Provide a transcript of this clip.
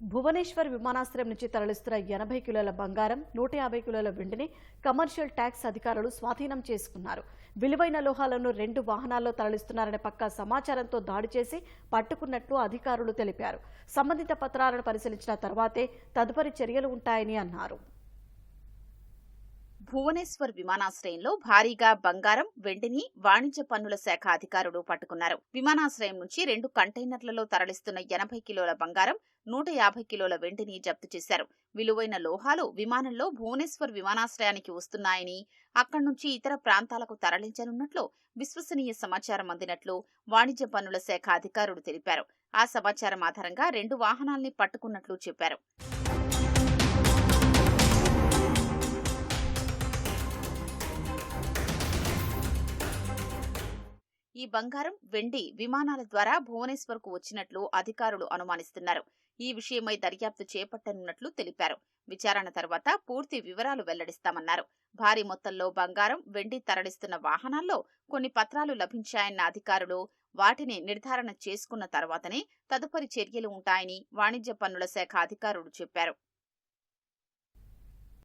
భువనేశ్వర్ విమానాశ్రయం నుంచి తరలిస్తున్న ఎనభై కిలోల బంగారం నూట యాభై కిలోల వెండిని కమర్షియల్ ట్యాక్స్ అధికారులు స్వాధీనం చేసుకున్నారు. విలువైన లోహాలను రెండు వాహనాల్లో తరలిస్తున్నారనే పక్కా సమాచారంతో దాడి చేసి పట్టుకున్నట్లు అధికారులు తెలిపారు. సంబంధిత పత్రాలను పరిశీలించిన తర్వాతే తదుపరి చర్యలు ఉంటాయని అన్నారు. భువనేశ్వర్ విమానాశ్రయంలో భారీగా బంగారం వెండిని వాణిజ్య పన్నుల శాఖ అధికారులు పట్టుకున్నారు. విమానాశ్రయం నుంచి రెండు కంటైనర్లలో తరలిస్తున్న ఎనభై కిలోల బంగారం నూట యాభై కిలోల వెండిని జప్తు చేశారు. విలువైన లోహాలు విమానంలో భువనేశ్వర్ విమానాశ్రయానికి వస్తున్నాయని అక్కడి నుంచి ఇతర ప్రాంతాలకు తరలించనున్నట్లు విశ్వసనీయ సమాచారం అందినట్లు వాణిజ్య పన్నుల శాఖ అధికారులు తెలిపారు. ఆ సమాచారం ఆధారంగా రెండు వాహనాల్ని పట్టుకున్నట్లు చెప్పారు. ఈ బంగారం వెండి విమానాల ద్వారా భువనేశ్వర్కు వచ్చినట్లు అధికారులు అనుమానిస్తున్నారు. ఈ విషయమై దర్యాప్తు చేపట్టనున్నట్లు తెలిపారు. విచారణ తర్వాత పూర్తి వివరాలు వెల్లడిస్తామన్నారు. భారీ మొత్తంలో బంగారం వెండి తరలిస్తున్న వాహనాల్లో కొన్ని పత్రాలు లభించాయన్న అధికారులు వాటిని నిర్ధారణ చేసుకున్న తర్వాతనే తదుపరి చర్యలు ఉంటాయని వాణిజ్య పన్నుల శాఖ అధికారులు చెప్పారు.